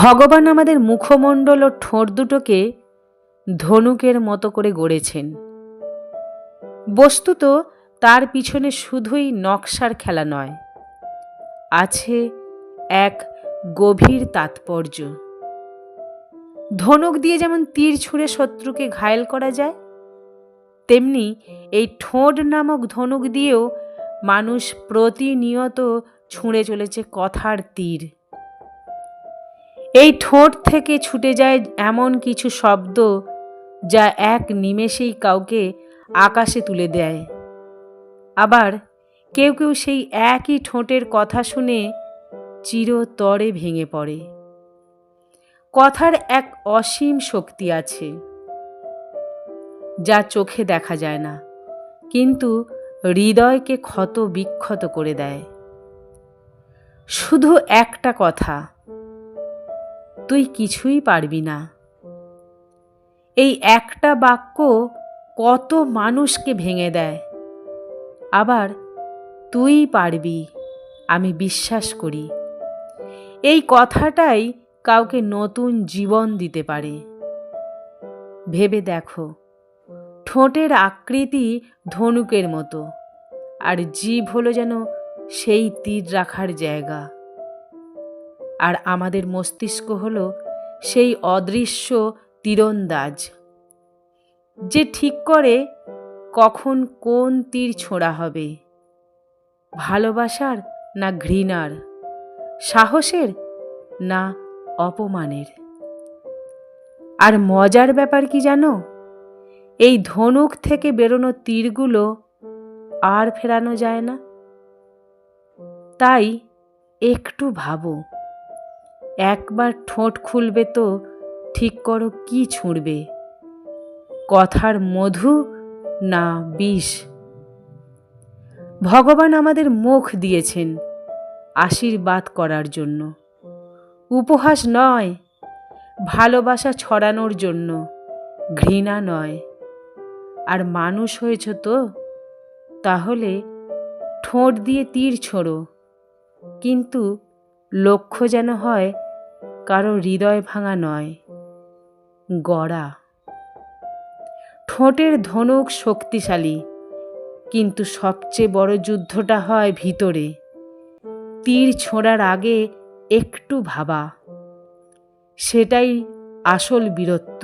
ভগবান আমাদের মুখমণ্ডল ও ঠোঁট দুটোকে ধনুকের মতো করে গড়েছেন। বস্তুত তার পিছনে শুধুই নকশার খেলা নয়, আছে এক গভীর তাৎপর্য। ধনুক দিয়ে যেমন তীর ছুঁড়ে শত্রুকে ঘায়েল করা যায়, তেমনি এই ঠোঁট নামক ধনুক দিয়েও মানুষ প্রতিনিয়ত ছুঁড়ে চলেছে কথার তীর। এই ঠোঁট থেকে ছুটে যায় এমন কিছু শব্দ যা এক নিমেষেই কাউকে আকাশে তুলে দেয়। আবার কেউ কেউ সেই একই ঠোঁটের কথা শুনে চিরতরে ভেঙে পড়ে। কথার এক অসীম শক্তি আছে, যা চোখে দেখা যায় না, কিন্তু হৃদয়কে ক্ষত বিক্ষত করে দেয়। শুধু একটা কথা তুই কিছুই পারবি না। এই একটা বাক্য কত মানুষকে ভেঙে দেয়। আবার, তুই পারবি, আমি বিশ্বাস করি। এই কথাটাই কাউকে নতুন জীবন দিতে পারে। ভেবে দেখো, ঠোঁটের আকৃতি ধনুকের মতো, আর জীব হলো যেন সেই তীর রাখার জায়গা। আর আমাদের মস্তিষ্ক হল সেই অদৃশ্য তীরন্দাজ, যে ঠিক করে কখন কোন তীর ছোঁড়া হবে, ভালোবাসার না ঘৃণার, সাহসের না অপমানের। আর মজার ব্যাপার কি জানো? এই ধনুক থেকে বেরোনো তীরগুলো আর ফেরানো যায় না। তাই একটু ভাবো। একবার ঠোঁট খুলবে তো ঠিক করো কি ছুঁড়বে। কথার মধু না বিষ। ভগবান আমাদের মুখ দিয়েছেন আশীর্বাদ করার জন্য। উপহাস নয়, ভালোবাসা ছড়ানোর জন্য, ঘৃণা নয়। আর মানুষ হয়েছ তো, তাহলে ঠোঁট দিয়ে তীর ছোড়ো। কিন্তু লক্ষ্য যেন হয় কারও হৃদয় ভাঙা নয়, গড়া। ঠোঁটের ধনুক শক্তিশালী, কিন্তু সবচেয়ে বড় যুদ্ধটা হয় ভিতরে। তীর ছোঁড়ার আগে একটু ভাবা, সেটাই আসল বীরত্ব।